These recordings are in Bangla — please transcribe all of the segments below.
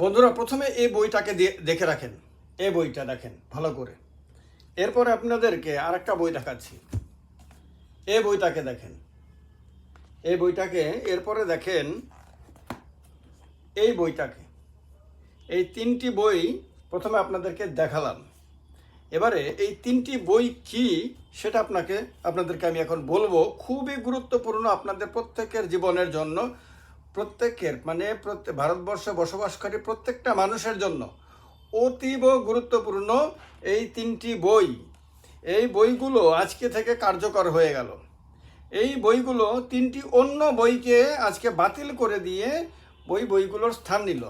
বন্ধুরা, প্রথমে এই বইটাকে দেখে রাখেন। এই বইটা দেখেন, ভালো করে। এরপরে আপনাদেরকে আর একটা বই দেখাচ্ছি। এই বইটাকে দেখেন। এই বইটাকে, এরপরে দেখেন এই বইটাকে। এই তিনটি বই প্রথমে আপনাদেরকে দেখালাম। এবারে এই তিনটি বই কি সেটা আপনাকে, আপনাদেরকে আমি এখন বলব। খুবই গুরুত্বপূর্ণ আপনাদের প্রত্যেকের জীবনের জন্য। প্রত্যেকের মানে প্রত্যেক ভারতবর্ষে বসবাসকারী প্রত্যেকটা মানুষের জন্য অতীব গুরুত্বপূর্ণ এই তিনটি বই। এই বইগুলো আজকে থেকে কার্যকর হয়ে গেল। এই বইগুলো তিনটি অন্য বইকে আজকে বাতিল করে দিয়ে বই বইগুলোর স্থান নিল।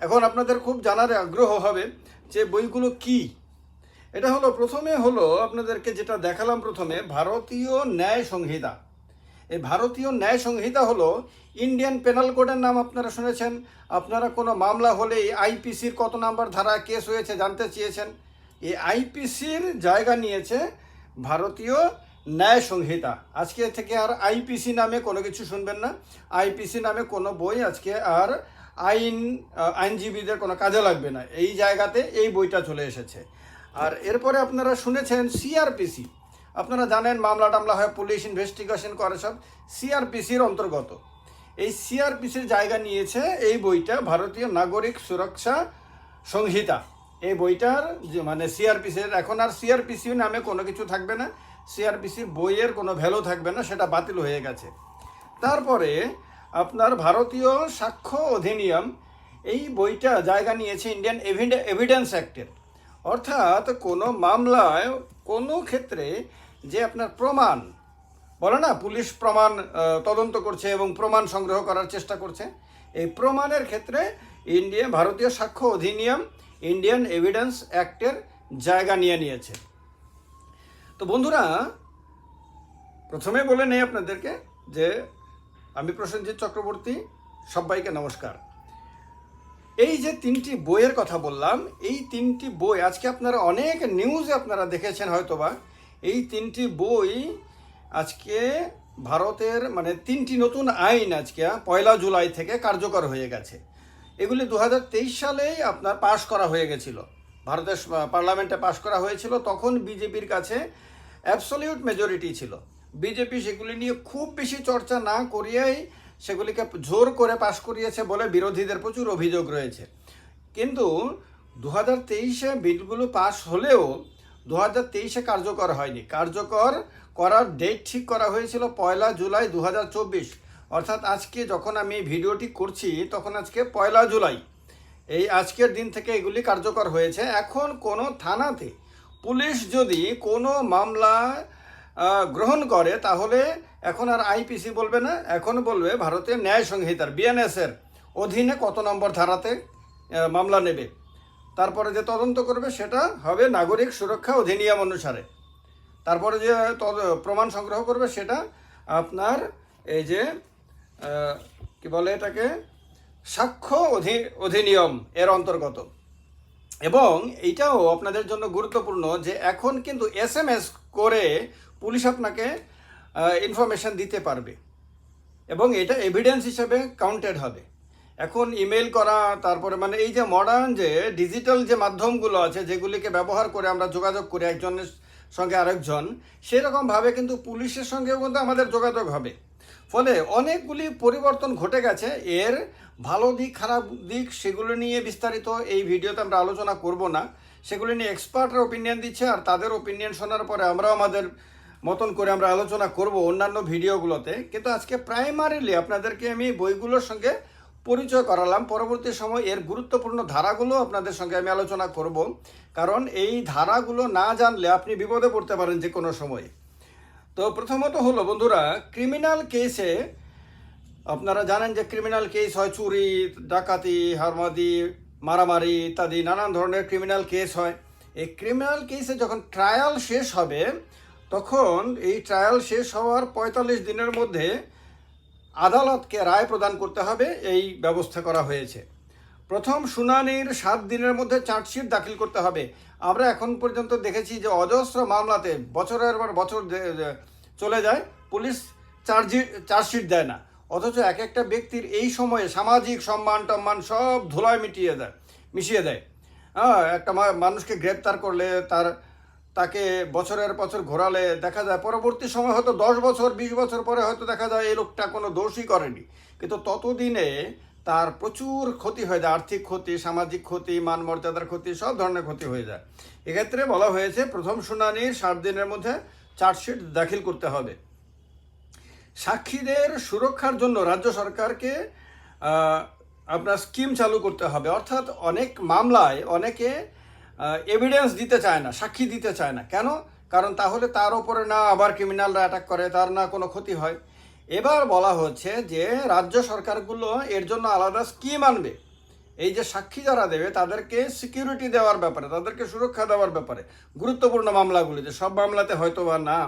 এখন আপনাদের খুব জানার আগ্রহ হবে যে বইগুলো কি? এটা হলো, প্রথমে হলো আপনাদেরকে যেটা দেখালাম প্রথমে, ভারতীয় ন্যায় সংহিতা। এই ভারতীয় ন্যায় সংহিতা হলো ইন্ডিয়ান পেনাল কোডের নাম আপনারা শুনেছেন। আপনারা কোনো মামলা হলে এই আইপিসির কত নাম্বার ধারা কেস হয়েছে জানতে চেয়েছেন। এই আইপিসির জায়গা নিয়েছে ভারতীয় ন্যায় সংহিতা। আজকে থেকে আর আইপিসি নামে কোনো কিছু শুনবেন না। আইপিসি নামে কোনো বই আজকে আর আইন আইনজীবীদের কোনো কাজে লাগবে না। এই জায়গাতে এই বইটা চলে এসেছে। আর এরপরে আপনারা শুনেছেন সিআরপিসি আপনারা জানেন মামলা টামলা হয় পুলিশ ইনভেস্টিগেশন করে সব সিআরপিসির অন্তর্গত। এই সিআরপিসির জায়গা নিয়েছে এই বইটা, ভারতীয় নাগরিক সুরক্ষা সংহিতা। এই বইটার মানে সিআরপিসির এখন আর সিআরপিসি নামে কোনো কিছু থাকবে না সিআরপিসির বইয়ের কোনো ভ্যালু থাকবে না, সেটা বাতিল হয়ে গেছে। তারপরে আপনার ভারতীয় সাক্ষ্য অধিনিয়ম, এই বইটা জায়গা নিয়েছে ইন্ডিয়ান এভিডেন্স অ্যাক্টের অর্থাৎ কোনো মামলায় কোনো ক্ষেত্রে যে আপনার প্রমাণ, বলে না, পুলিশ প্রমাণ তদন্ত করছে এবং প্রমাণ সংগ্রহ করার চেষ্টা করছে। এই প্রমাণের ক্ষেত্রে ইন্ডিয়া, ভারতীয় সাক্ষ্য অধিনিয়ম, ইন্ডিয়ান এভিডেন্স অ্যাক্টের জায়গা নিয়ে নিয়েছে। তো বন্ধুরা, প্রথমে বলে নেই আপনাদেরকে যে আমি প্রসেনজিৎ চক্রবর্তী, সবাইকে নমস্কার। এই যে তিনটি বইয়ের কথা বললাম, এই তিনটি বই, আজকে আপনারা অনেক নিউজে আপনারা দেখেছেন হয়তোবা এই তিনটি বই আজকে ভারতের মানে তিনটি নতুন আইন আজকে পয়লা জুলাই থেকে কার্যকর হয়ে গেছে। এগুলি দু হাজার তেইশ সালেই আপনার পাশ করা হয়ে গেছিল। ভারতের পার্লামেন্টে পাশ করা হয়েছিল, তখন বিজেপির কাছে অ্যাবসলিউট মেজরিটি ছিল। বিজেপি সেগুলি নিয়ে খুব বেশি চর্চা না করিয়েই সেগুলিকে জোর করে পাশ করিয়েছে বলে বিরোধীদের প্রচুর অভিযোগ রয়েছে। কিন্তু দু হাজার তেইশে বিলগুলো পাশ হলেও দু হাজার তেইশে কার্যকর হয়নি। কার্যকর করার ডেট ঠিক করা হয়েছিল পয়লা জুলাই দু হাজার চব্বিশ। অর্থাৎ আজকে যখন আমি ভিডিওটি করছি, তখন আজকে পয়লা জুলাই। এই আজকের দিন থেকে এগুলি কার্যকর হয়েছে। এখন কোনো থানাতে পুলিশ যদি কোনো মামলা গ্রহণ করে, তাহলে এখন আর আইপিসি বলবে না, এখন বলবে ভারতের ন্যায় সংহিতার বিএনএসের অধীনে কত নম্বর ধারাতে মামলা নেবে। তারপরে যে তদন্ত করবে সেটা হবে নাগরিক সুরক্ষা অধিনিয়ম অনুসারে। তারপরে যে প্রমাণ সংগ্রহ করবে সেটা আপনার এই যে কি বলে এটাকে? সাক্ষ্য অধি, অধিনিয়ম এর অন্তর্গত। এবং এইটাও আপনাদের জন্য গুরুত্বপূর্ণ যে এখন কিন্তু এস এম এস করে পুলিশ আপনাকে ইনফরমেশন দিতে পারবে। এবং এটা এভিডেন্স হিসেবে কাউন্টেড হবে। এখন ইমেল করা, তারপরে মানে এই যে মডার্ন যে ডিজিটাল যে মাধ্যমগুলো আছে, যেগুলিকে ব্যবহার করে আমরা যোগাযোগ করি একজনের সঙ্গে আরেকজন সেরকমভাবে কিন্তু পুলিশের সঙ্গেও কিন্তু আমাদের যোগাযোগ হবে। ফলে অনেকগুলি পরিবর্তন ঘটে গেছে। এর ভালো দিক, খারাপ দিক সেগুলো নিয়ে বিস্তারিত এই ভিডিওতে আমরা আলোচনা করব না। সেগুলি নিয়ে এক্সপার্টরা ওপিনিয়ন দিচ্ছে আর তাদের ওপিনিয়ন শোনার পরে আমরাও আমাদের মতন করে আমরা আলোচনা করব অন্যান্য ভিডিওগুলোতে কিন্তু আজকে প্রাইমারিলি আপনাদেরকে আমি বইগুলোর সঙ্গে পরিচয় করালাম। পরবর্তী সময় এর গুরুত্বপূর্ণ ধারাগুলো আপনাদের সঙ্গে আমি আলোচনা করব। কারণ এই ধারাগুলো না জানলে আপনি বিপদে পড়তে পারেন যে কোনো সময়। তো প্রথমত হলো, বন্ধুরা ক্রিমিনাল কেসে আপনারা জানেন যে ক্রিমিনাল কেস হয় চুরি, ডাকাতি, হারমাদি, মারামারি ইত্যাদি, নানান ধরনের ক্রিমিনাল কেস হয়। এই ক্রিমিনাল কেসে যখন ট্রায়াল শেষ হবে, তখন এই ট্রায়াল শেষ হওয়ার পঁয়তাল্লিশ দিনের মধ্যে আদালতকে রায় প্রদান করতে হবে, এই ব্যবস্থা করা হয়েছে। প্রথম শুনানির সাত দিনের মধ্যে চার্জশিট দাখিল করতে হবে। আমরা এখন পর্যন্ত দেখেছি যে অজস্র মামলাতে বছরের পর বছর চলে যায়, পুলিশ চার্জি, চার্জশিট দেয় না। অথচ এক একটা ব্যক্তির এই সময়ে সামাজিক সম্মান টম্মান সব ধুলায় মিটিয়ে দেয়, মিশিয়ে দেয়। হ্যাঁ একটা মানুষকে গ্রেপ্তার করলে তার তাকে বছরের বছর ঘোরালে দেখা যায় পরবর্তী সময় হয়তো দশ বছর, বিশ বছর পরে হয়তো দেখা যায় এই লোকটা কোনো দোষই করেনি। কিন্তু ততদিনে তার প্রচুর ক্ষতি হয়ে যায়, আর্থিক ক্ষতি, সামাজিক ক্ষতি, মান মর্যাদার ক্ষতি, সব ধরনের ক্ষতি হয়ে যায়। এক্ষেত্রে বলা হয়েছে প্রথম শুনানির ষাট দিনের মধ্যে চার্জশিট দাখিল করতে হবে। সাক্ষীদের সুরক্ষার জন্য রাজ্য সরকারকে আপনার স্কিম চালু করতে হবে। অর্থাৎ অনেক মামলায় অনেকে এভিডেন্স দিতে চায় না, সাক্ষী দিতে চায় না। কেন? কারণ তাহলে তার উপরে না আবার ক্রিমিনালরা অ্যাটাক করে, তার না কোনো ক্ষতি হয়। এবার বলা হচ্ছে যে, রাজ্য সরকারগুলো এর জন্য আলাদা স্কিম আনবে। এই যে সাক্ষী যারা দেবে, তাদেরকে সিকিউরিটি দেওয়ার ব্যাপারে, তাদেরকে সুরক্ষা দেওয়ার ব্যাপারে গুরুত্বপূর্ণ মামলাগুলিতে সব মামলাতে হয়তো বা না,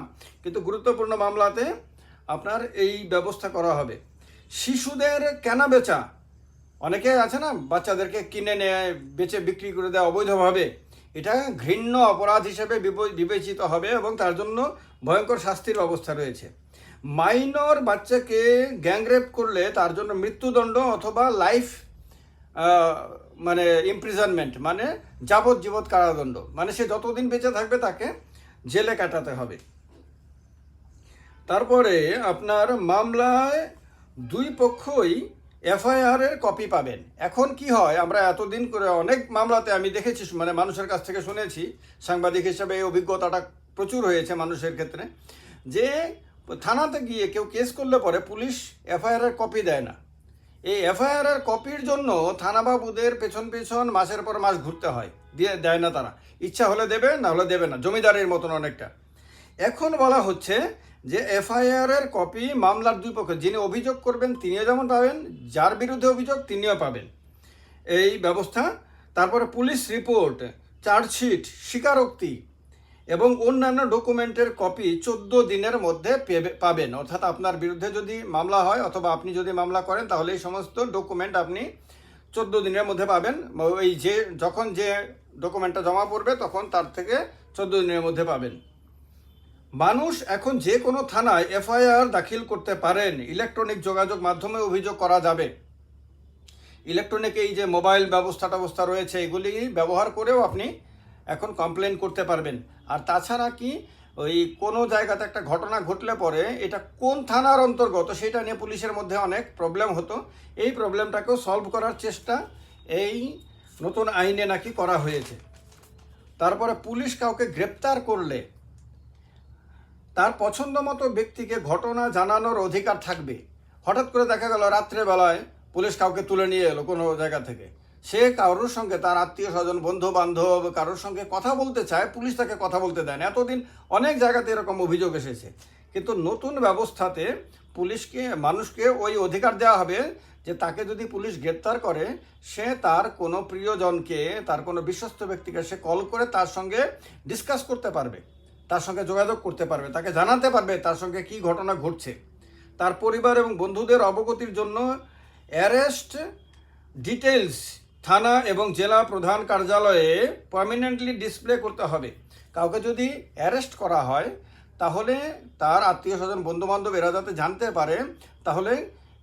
কিন্তু গুরুত্বপূর্ণ মামলাতে আপনার এই ব্যবস্থা করা হবে। শিশুদের কেনা বেচা অনেকে আছে না, বাচ্চাদেরকে কিনে নেয়, বেচে বিক্রি করে দেয় অবৈধভাবে। এটা ঘৃণ্য অপরাধ হিসেবে বিবেচিত হবে এবং তার জন্য ভয়ঙ্কর শাস্তির ব্যবস্থা রয়েছে। মাইনর বাচ্চাকে গ্যাংরেপ করলে তার জন্য মৃত্যুদণ্ড অথবা লাইফ মানে ইমপ্রিজনমেন্ট মানে যাবজ্জীবত কারাদণ্ড। মানে সে যতদিন বেঁচে থাকবে তাকে জেলে কাটাতে হবে। তারপরে আপনার মামলায় দুই পক্ষই এফআইআর এর কপি পাবেন। এখন কি হয়, আমরা এতদিন করে অনেক মামলাতে আমি দেখেছি মানে মানুষের কাছ থেকে শুনেছি, সাংবাদিক হিসেবে এই অভিজ্ঞতাটা প্রচুর হয়েছে মানুষের ক্ষেত্রে, যে থানাতে গিয়ে কেউ কেস করলে পরে পুলিশ এফআইআর এর কপি দেয় না। এই এফআইআর এর কপির জন্য থানাবাবুদের পেছন পেছন মাসের পর মাস ঘুরতে হয়, দিয়ে দেয় না তারা। ইচ্ছা হলে দেবে, না হলে দেবে না, জমিদারের মতন অনেকটা। এখন বলা হচ্ছে যে এফআইআর এর কপি মামলার দুই পক্ষ যিনি অভিযোগ করবেন, তিনিও যেমন পাবেন, যার বিরুদ্ধে অভিযোগ তিনিও পাবেন। এই ব্যবস্থা, তারপরে পুলিশ রিপোর্ট, চার্জশিট, স্বীকারোক্তি এবং অন্যান্য ডকুমেন্টের কপি চোদ্দ দিনের মধ্যে পেবে- পাবেন। অর্থাৎ আপনার বিরুদ্ধে যদি মামলা হয় অথবা আপনি যদি মামলা করেন, তাহলে এই সমস্ত ডকুমেন্ট আপনি চোদ্দ দিনের মধ্যে পাবেন। ওই যে, যখন যে ডকুমেন্টটা জমা পড়বে, তখন তার থেকে চোদ্দ দিনের মধ্যে পাবেন। মানুষ এখন যে কোনো থানায় এফআইআর দাখিল করতে পারেন। ইলেকট্রনিক যোগাযোগ মাধ্যমে অভিযোগ করা যাবে। ইলেকট্রনিক এই যে মোবাইল ব্যবস্থা টবস্থা রয়েছে, এগুলি ব্যবহার করেও আপনি এখন কমপ্লেন করতে পারবেন। আর তাছাড়া কি, ওই কোনো জায়গাতে একটা ঘটনা ঘটলে পরে এটা কোন থানার অন্তর্গত সেটা নিয়ে পুলিশের মধ্যে অনেক প্রবলেম হতো। এই প্রবলেমটাকেও সলভ করার চেষ্টা এই নতুন আইনে নাকি করা হয়েছে। তারপরে পুলিশ কাউকে গ্রেপ্তার করলে তার পছন্দ মতো ব্যক্তিকে ঘটনা জানানোর অধিকার থাকবে। হঠাৎ করে দেখা গেল রাত্রেবেলায় পুলিশ কাউকে তুলে নিয়ে এলো কোনো জায়গা থেকে। সে কারোর সঙ্গে তার আত্মীয় স্বজন, বন্ধু বান্ধব কারোর সঙ্গে কথা বলতে চায়, পুলিশ তাকে কথা বলতে দেয় না। এতদিন অনেক জায়গাতে এরকম অভিযোগ এসেছে। কিন্তু নতুন ব্যবস্থাতে পুলিশকে, মানুষকে ওই অধিকার দেওয়া হবে যে তাকে যদি পুলিশ গ্রেপ্তার করে, সে তার কোনো প্রিয়জনকে, তার কোনো বিশ্বস্ত ব্যক্তিকে সে কল করে তার সঙ্গে ডিসকাস করতে পারবে। তার সঙ্গে যোগাযোগ করতে পারবে, তাকে জানাতে পারবে তার সঙ্গে কি ঘটনা ঘটছে। তার পরিবার এবং বন্ধুদের অবগতির জন্য অ্যারেস্ট ডিটেলস থানা এবং জেলা প্রধান কার্যালয়ে পার্মানেন্টলি ডিসপ্লে করতে হবে। কাউকে যদি অ্যারেস্ট করা হয়, তাহলে তার আত্মীয় স্বজন বন্ধু বান্ধব এরা যাতে জানতে পারে, তাহলে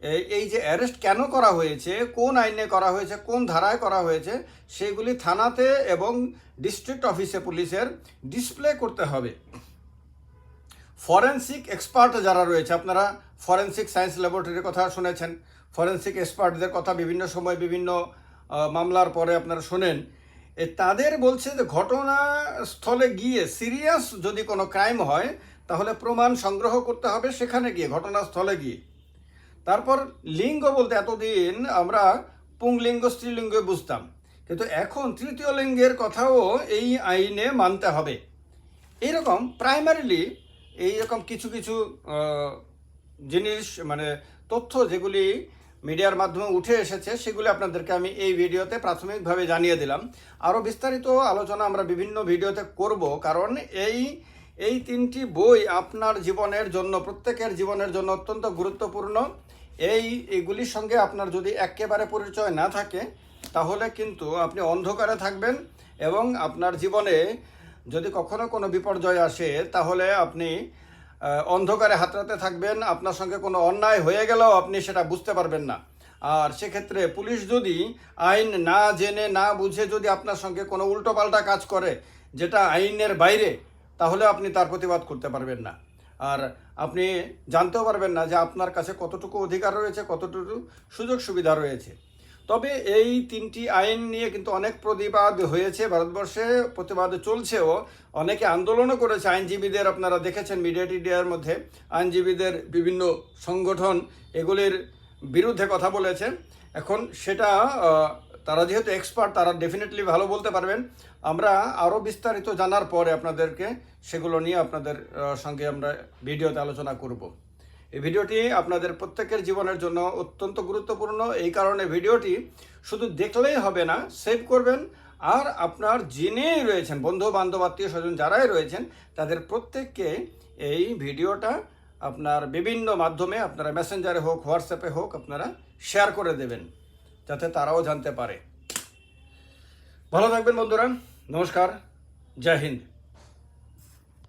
এই- যে অ্যারেস্ট কেন করা হয়েছে, কোন আইনে করা হয়েছে, কোন ধারায় করা হয়েছে, সেগুলি থানাতে এবং ডিস্ট্রিক্ট অফিসে পুলিশের ডিসপ্লে করতে হবে। ফরেন্সিক এক্সপার্ট যারা রয়েছে, আপনারা ফরেন্সিক সায়েন্স ল্যাবরেটরির কথা শুনেছেন। ফরেন্সিক এক্সপার্টদের কথা বিভিন্ন সময় বিভিন্ন মামলার পরে আপনারা শোনেন। তাদের বলছে যে ঘটনাস্থলে গিয়ে সিরিয়াস যদি কোনো ক্রাইম হয়, তাহলে প্রমাণ সংগ্রহ করতে হবে সেখানে গিয়ে, ঘটনাস্থলে গিয়ে। তারপর লিঙ্গ বলতে এতদিন আমরা পুংলিঙ্গ, স্ত্রীলিঙ্গ বুঝতাম। কিন্তু এখন তৃতীয় লিঙ্গের কথাও এই আইনে মানতে হবে। এইরকম প্রাইমারিলি এইরকম কিছু কিছু জিনিস মানে তথ্য যেগুলি মিডিয়ার মাধ্যমে উঠে এসেছে, সেগুলি আপনাদেরকে আমি এই ভিডিওতে প্রাথমিকভাবে জানিয়ে দিলাম। আরও বিস্তারিত আলোচনা আমরা বিভিন্ন ভিডিওতে করব, কারণ এই এই তিনটি বই আপনার জীবনের জন্য, প্রত্যেকের জীবনের জন্য অত্যন্ত গুরুত্বপূর্ণ। এই এগুলির সঙ্গে আপনার যদি একেবারে পরিচয় না থাকে, তাহলে কিন্তু আপনি অন্ধকারে থাকবেন এবং আপনার জীবনে যদি কখনো কোনো বিপর্যয় আসে, তাহলে আপনি অন্ধকারে হাতড়াতে থাকবেন, আপনার সঙ্গে কোনো অন্যায় হয়ে গেলেও আপনি সেটা বুঝতে পারবেন না। আর সেক্ষেত্রে পুলিশ যদি আইন না জেনে, না বুঝে যদি আপনার সঙ্গে কোনো উল্টোপাল্টা কাজ করে, যেটা আইনের বাইরে, তাহলে আপনি তার প্রতিবাদ করতে পারবেন না। আর আপনি জানতেও পারবেন না যে আপনার কাছে কতটুকু অধিকার রয়েছে, কতটুকু সুযোগ সুবিধা রয়েছে। তবে এই তিনটি আইন নিয়ে কিন্তু অনেক প্রতিবাদ হয়েছে ভারতবর্ষে, প্রতিবাদ চলছেও। অনেকে আন্দোলনও করেছে, আইনজীবীদের আপনারা দেখেছেন মিডিয়া টিডিয়ার মধ্যে, আইনজীবীদের বিভিন্ন সংগঠন এগুলির বিরুদ্ধে কথা বলেছে। এখন সেটা তারা যেহেতু এক্সপার্ট তারা ডেফিনেটলি ভালো বলতে পারবেন। আমরা আরও বিস্তারিত জানার পরে আপনাদেরকে সেগুলো নিয়ে আপনাদের সঙ্গে আমরা ভিডিওতে আলোচনা করব। এই ভিডিওটি আপনাদের প্রত্যেকের জীবনের জন্য অত্যন্ত গুরুত্বপূর্ণ। এই কারণে ভিডিওটি শুধু দেখলেই হবে না সেভ করবেন। আর আপনার যিনি রয়েছেন, বন্ধু, বান্ধব, আত্মীয় স্বজন যারাই রয়েছেন, তাদের প্রত্যেককে এই ভিডিওটা আপনার বিভিন্ন মাধ্যমে, আপনারা মেসেঞ্জারে হোক, হোয়াটসঅ্যাপে হোক, আপনারা শেয়ার করে দেবেন। যাতে তারাও জানতে পারে। ভালো থাকবেন বন্ধুরা। নমস্কার। জয় হিন্দ।